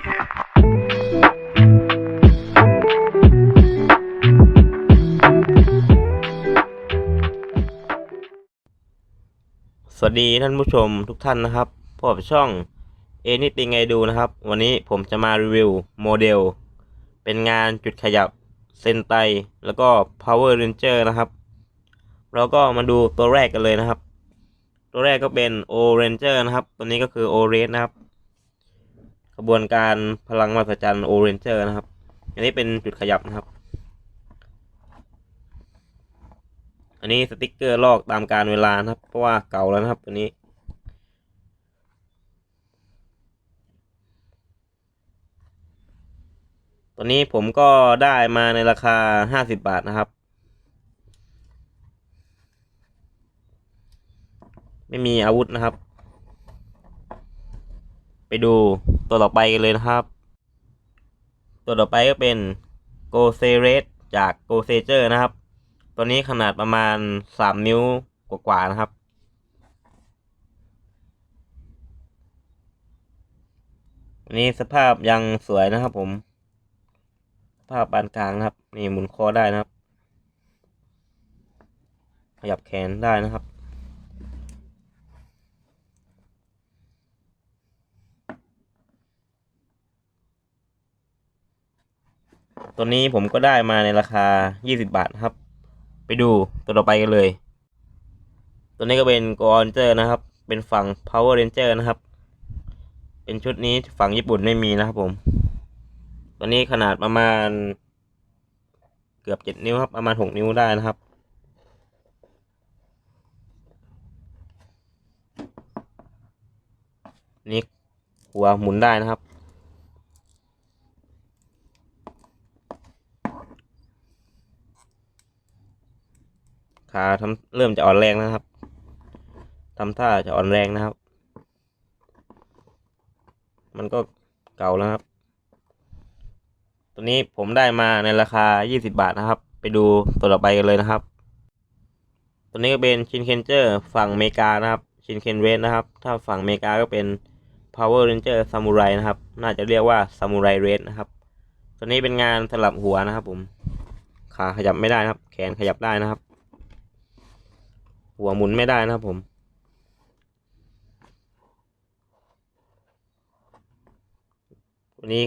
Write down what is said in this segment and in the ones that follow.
สวัสดีท่านผู้ชมทุกท่านนะครับพบช่อง Anything I Do นะครับ วันนี้ผมจะมารีวิวโมเดล เป็นงานจุดขยับเซนไต แล้วก็ Power Ranger นะครับเราก็มาดูตัวแรกกันเลยนะครับ ตัวแรกก็เป็น O Ranger นะครับ ตัวนี้ก็คือ O r a n นะครับ ขบวนการพลังมหัศจรรย์ O Ranger นะครับ อันนี้เป็นจุดขยับนะครับ อันนี้สติกเกอร์ลอกตามการเวลานะครับ เพราะว่าเก่าแล้วนะครับตัวนี้ตัวนี้ผมก็ได้มาในราคาห้าสิบบาทนะครับ ไม่มีอาวุธนะครับ ไปดู ตัวต่อไปกันเลยนะครับ ตัวต่อไปก็เป็นโกเซเรสจากโกเซเจอร์นะครับ ตัวนี้ขนาดประมาณสามนิ้วกว่าๆนะครับ อันนี้สภาพยังสวยนะครับผม สภาพปานกลางนะครับ นี่หมุนคอได้นะครับ ขยับแขนได้นะครับ ตัวนี้ผมก็ได้มาในราคา 20 บาทครับ ไปดูตัวต่อไปกันเลย ตัวนี้ก็เป็น Go Ranger นะครับ เป็นฝั่ง Power Ranger นะครับ เป็นชุดนี้ฝั่งญี่ปุ่นไม่มีนะครับผม ตัวนี้ขนาดประมาณ เกือบ 7 นิ้วครับ ประมาณ 6 นิ้วได้นะครับนี่หัวหมุนได้นะครับ ขาทำเริ่มจะอ่อนแรงนะครับทำท่าจะอ่อนแรงนะครับ มันก็เก่าแล้วครับ ตัวนี้ผมได้มาในราคา 20 บาทนะครับ ไปดูตัวต่อไปกันเลยนะครับ ตัวนี้ก็เป็นชินเคนเจอร์ฝั่งอเมริกานะครับ ชินเคนเวสนะครับ ถ้าฝั่งอเมริกาก็เป็น Power Ranger Samurai นะครับ น่าจะเรียกว่า Samurai Red นะครับ ตัวนี้เป็นงานสลับหัวนะครับผม ขาขยับไม่ได้นะครับ แขนขยับได้นะครับ หัวหมุนไม่ได้นะครับผมวันนี้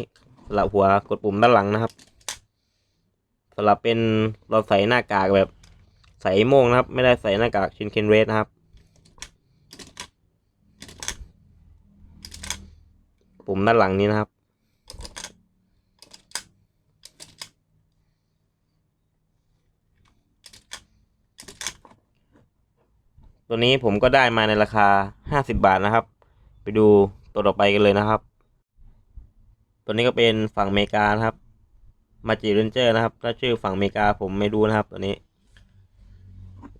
สลับหัวกดปุ่มด้านหลังนะครับสลับเป็นเราใส่หน้ากากแบบใส่โม่งนะครับ ไม่ได้ใส่หน้ากากชินเคนเรสนะครับ ปุ่มด้านหลังนี้นะครับ ตัวนี้ผมก็ได้มาในราคา 50 บาทนะครับ ไปดูตัวต่อไปกันเลยนะครับ ตัวนี้ก็เป็นฝั่งอเมริกานะครับ มาจิเรนเจอร์นะครับ ถ้าชื่อฝั่งอเมริกาผมไม่รู้นะครับ ตัวนี้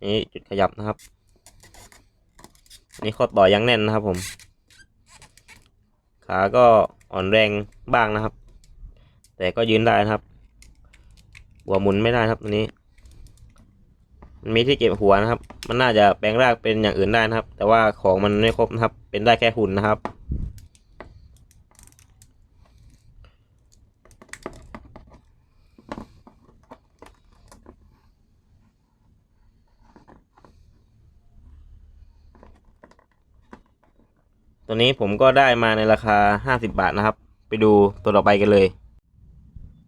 นี่จุดขยับนะครับ นี่ข้อต่อยังแน่นนะครับผม ขาก็อ่อนแรงบ้างนะครับ แต่ก็ยืนได้นะครับหัวหมุนไม่ได้ครับตัวนี้ มันมีที่เก็บหัวนะครับ มันน่าจะแปลงร่างเป็นอย่างอื่นได้นะครับ แต่ว่าของมันไม่ครบนะครับ เป็นได้แค่หุ่นนะครับ ตัวนี้ผมก็ได้มาในราคา 50 บาทนะครับ ไปดูตัวต่อไปกันเลย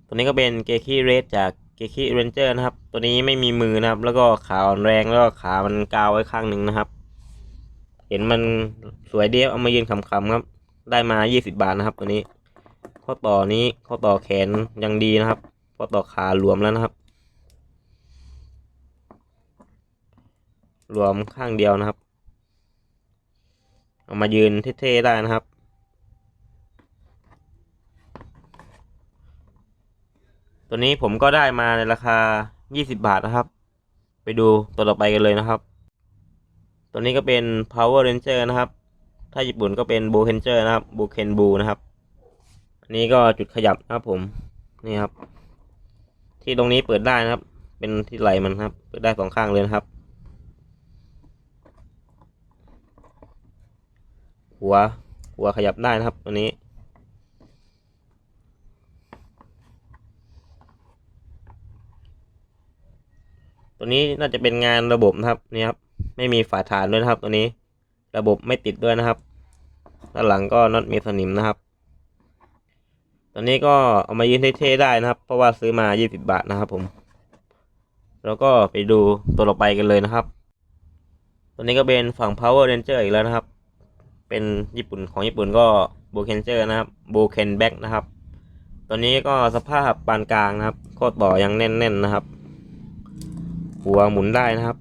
ตัวนี้ก็เป็นเกคิเรสจาก เกคิเรนเจอร์นะครับ ตัวนี้ไม่มีมือนะครับ แล้วก็ขาอ่อนแรงแล้วก็ขามันกาวไว้ข้างหนึ่งนะครับ เห็นมันสวยเดีเอามายืนขำๆครับ ได้มา 20 บาทนะครับตัวนี้ ข้อต่อนี้ข้อต่อแขนยังดีนะครับ ข้อต่อขารวมแล้วนะครับ รวมข้างเดียวนะครับ เอามายืนเท่ๆได้นะครับ ตัวนี้ผมก็ได้มาในราคา 20 บาทนะครับ ไปดูตัวต่อไปกันเลยนะครับ ตัวนี้ก็เป็น Power Ranger นะครับ ถ้าญี่ปุ่นก็เป็น b o k e n g e r นะครับ b o k e n b u นะครับ อันนี้ก็จุดขยับนะครับผม นี่ครับ ที่ตรงนี้เปิดได้นะครับ เป็นที่ไหลมันครับ เปิดได้สองข้างเลยนะครับ หัว หัวขยับได้นะครับตัวนี้ ตัวนี้น่าจะเป็นงานระบบนะครับนี่ครับ ไม่มีฝาฐานด้วยนะครับ ตัวนี้ ระบบไม่ติดด้วยนะครับด้านหลังก็น็อตมีสนิมนะครับตัวนี้ก็เอามายืนเท่ๆได้นะครับ เพราะว่าซื้อมา 20 บาทนะครับ ผม แล้วก็ไปดูตัวต่อไปกันเลยนะครับ ตัวนี้ก็เป็นฝั่ง power ranger อีกแล้วนะครับ เป็นญี่ปุ่นของญี่ปุ่นก็โบเคนเจอร์นะครับโบเคนแบ็กนะครับ ตัวนี้ก็สภาพปานกลางนะครับ โคตรต่อยังแน่นๆนะครับ หัวหมุนได้นะครับ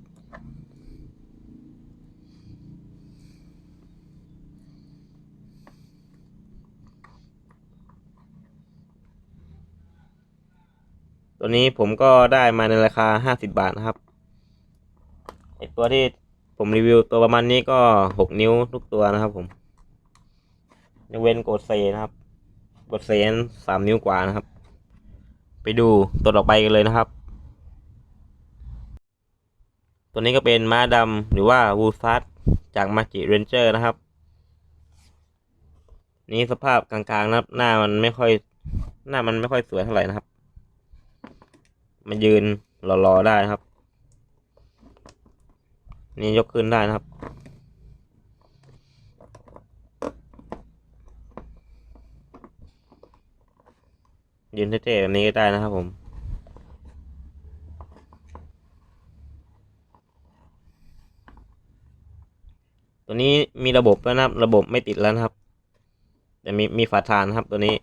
ตัวนี้ผมก็ได้มาในราคาห้าสิบบาทนะครับไอตัวที่ผมรีวิวตัวประมาณนี้ก็หกนิ้วทุกตัวนะครับผมยกเว้นโกดเซนะครับโกดเซนสามนิ้วกว่านะครับ ไปดูตัวต่อไปกันเลยนะครับ ตัวนี้ก็เป็นม้าดำหรือว่าวูฟัสจากมาจิเรนเจอร์นะครับ นี่สภาพกลางๆนะครับ หน้ามันไม่ค่อย หน้ามันไม่ค่อยสวยเท่าไหร่นะครับมายืนรอๆได้นะครับ นี่ยกขึ้นได้นะครับยืนเท่ๆแบบนี้ก็ได้นะครับผม ตัวนี้มีระบบแล้วนะครับ ระบบไม่ติดแล้วนะครับ แต่มีมีฝาทานนะครับตัวนี้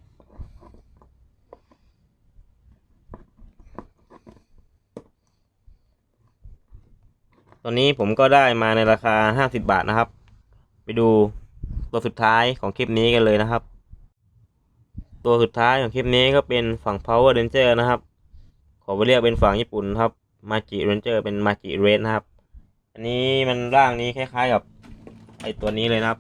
ตัวนี้ผมก็ได้มาในราคาห้าสิบบาทนะครับ ไปดูตัวสุดท้ายของคลิปนี้กันเลยนะครับ ตัวสุดท้ายของคลิปนี้ก็เป็นฝั่ง Power Ranger นะครับ ขอไปเรียกเป็นฝั่งญี่ปุ่นครับมาจิเรนเจอร์เป็นมาจิเรนนะครับ อันนี้มันร่างนี้คล้ายๆกับ ไอตัวนี้เลยนะครับ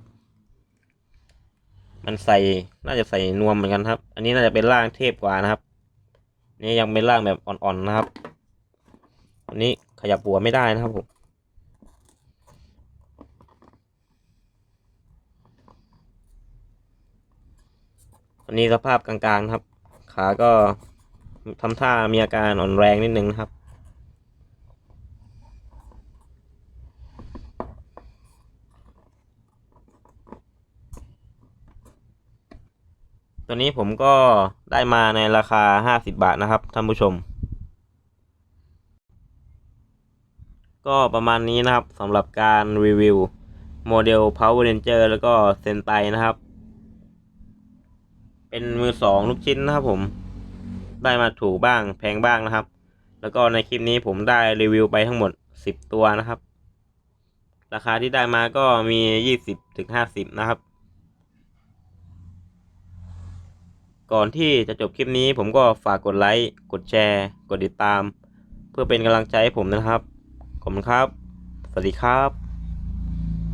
มันใส่น่าจะใส่นวมเหมือนกันครับ อันนี้น่าจะเป็นร่างเทพกว่านะครับ นี่ยังเป็นร่างแบบอ่อนๆนะครับ อันนี้ขยับหัวไม่ได้นะครับผมอันนี้สภาพกลางๆนะครับ ขาก็ทำท่ามีอาการอ่อนแรงนิดนึงนะครับ ตัวนี้ผมก็ได้มาในราคาห้าสิบาทนะครับท่านผู้ชม ก็ประมาณนี้นะครับสำหรับการรีวิวโมเดล Power Ranger แล้วก็เซนไตนะครับ เป็นมือสองลูกชิ้นนะครับผม ได้มาถูกบ้างแพงบ้างนะครับ แล้วก็ในคลิปนี้ผมได้รีวิวไปทั้งหมดสิบตัวนะครับ ราคาที่ได้มาก็มียี่สิบถึงห้าสิบนะครับ ก่อนที่จะจบคลิปนี้ผมก็ฝากกดไลค์ กดแชร์ กดติดตาม เพื่อเป็นกำลังใจให้ผมนะครับ ขอบคุณครับ สวัสดีครับ